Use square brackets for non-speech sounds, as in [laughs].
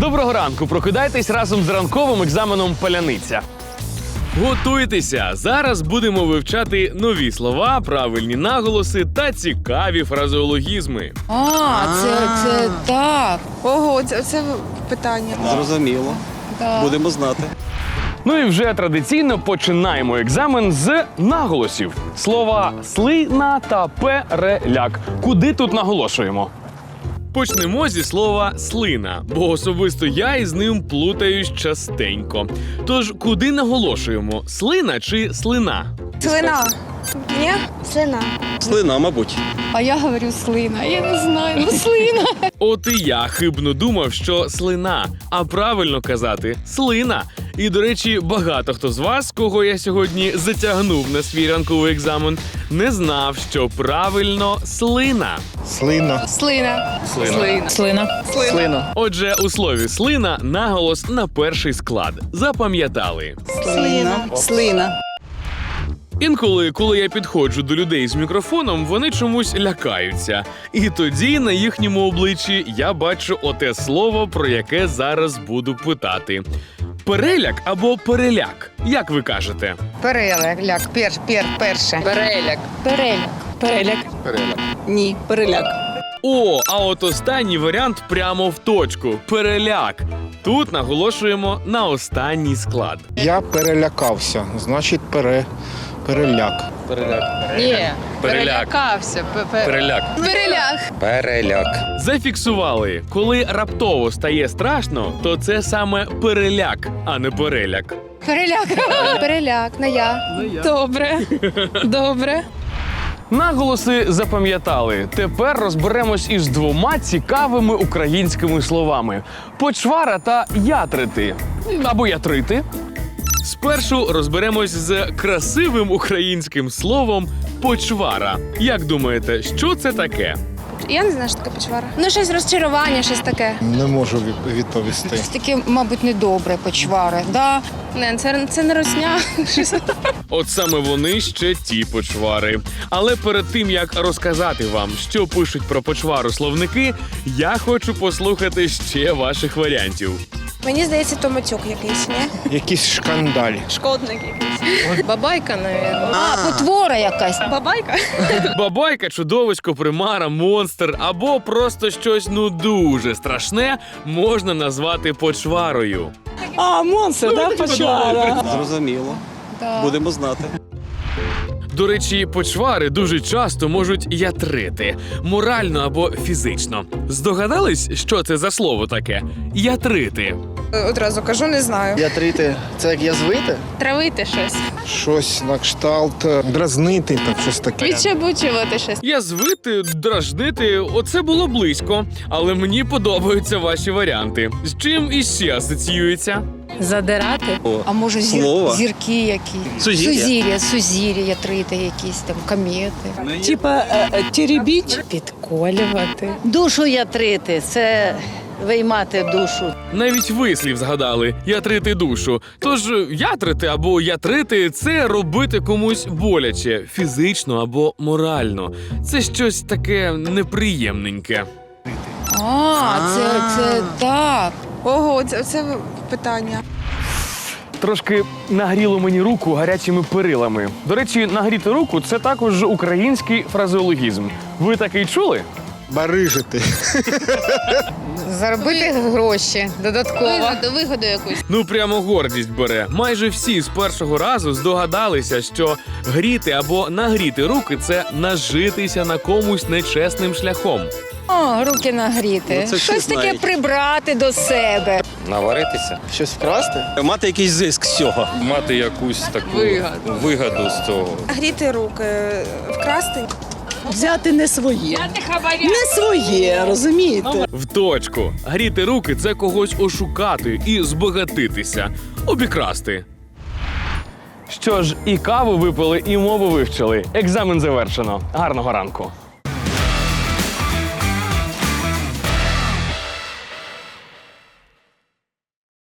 Доброго ранку! Прокидайтесь разом з ранковим екзаменом паляниця. Готуйтеся! Зараз будемо вивчати нові слова, правильні наголоси та цікаві фразеологізми. А, це, це так. Ого, це, це питання. Зрозуміло. так. Будемо знати. Ну і вже традиційно починаємо екзамен з наголосів. Слова слина та переляк. Куди тут наголошуємо? Почнемо зі слова слина, бо особисто я із ним плутаюсь частенько. Тож куди наголошуємо? Слина чи слина? Слина. Ні? Слина. Слина, мабуть. А я говорю слина. Я не знаю, ну слина. От і я хибно думав, що слина, а правильно казати слина. І до речі, багато хто з вас, кого я сьогодні затягнув на свій ранковий екзамен, не знав, що правильно слина. Слина. Слина. Слина. Слина. Слина. Отже, у слові слина наголос на перший склад. Запам'ятали. Слина. Слина. Інколи, коли я підходжу до людей з мікрофоном, вони чомусь лякаються. І тоді на їхньому обличчі я бачу оте слово, про яке зараз буду питати. Переляк або переляк, як ви кажете? Переляк, пер, пер, перше. Переляк. Переляк. Переляк. Переляк. Ні, переляк. О, а от останній варіант прямо в точку переляк. Тут наголошуємо на останній склад. Я перелякався, значить пере, переляк. Ні. Переляк. Перелякався. Переляк. Переляк. Переляк. Зафіксували, коли раптово стає страшно, то це саме переляк, а не переляк. Переляк. Переляк, на я. Добре. Добре. Наголоси запам'ятали. Тепер розберемось із двома цікавими українськими словами: почвара та ятрити або ятрити. Спершу розберемось з красивим українським словом почвара. Як думаєте, що це таке? Я не знаю, що таке почвара. Ну, щось розчарування, щось таке. Не можу відповісти. Це таке, мабуть, недобре почвари. Да? Не, це, це не росня. От саме вони ще ті почвари. Але перед тим як розказати вам, що пишуть про почвару словники, я хочу послухати ще ваших варіантів. Мені здається, то матюк якийсь, ні? Якісь шкандалі. Шкодник якийсь. Бабайка, навіть. А, потвора якась. Бабайка? [laughs] Бабайка, чудовисько, примара, монстр або просто щось ну дуже страшне можна назвати почварою. А, монстр, да, почвара. Зрозуміло. Будемо знати. До речі, почвари дуже часто можуть ятрити морально або фізично. Здогадались, що це за слово таке? Ятрити. Одразу кажу, не знаю. Ятрити, це як язвити? Травити щось. Щось на кшталт е, дразнити, так щось таке. Відчебучувати щось. Язвити, дражнити оце було близько, але мені подобаються ваші варіанти. З чим іще асоціюється? Задирати. О, А може зір... Слово. зірки які? Сузір'я. Сузір'я, сузір'я, ятрити якісь там, комети. Типа е, е, теребіть. Підколювати. Душу ятрити це виймати душу. Навіть вислів згадали ятрити душу. Тож ятрити або ятрити це робити комусь боляче, фізично або морально. Це щось таке неприємненьке. А, це, це так. Ого, це, це питання. Трошки нагріло мені руку гарячими перилами. До речі, нагріти руку це також український фразеологізм. Ви такий чули? Барижити. Заробити гроші додатково. Вигоду, вигоду якусь. Ну прямо гордість бере. Майже всі з першого разу здогадалися, що гріти або нагріти руки це нажитися на комусь нечесним шляхом. О, руки нагріти. Ну, це всі Щось таке знають. прибрати до себе. Наваритися, Щось вкрасти? Мати якийсь зиск з цього. мати якусь таку вигаду з цього. Гріти руки, вкрасти. Взяти не своє. Не своє, розумієте? В точку. Гріти руки це когось ошукати і збагатитися, обікрасти. Що ж, і каву випили, і мову вивчили. Екзамен завершено. Гарного ранку.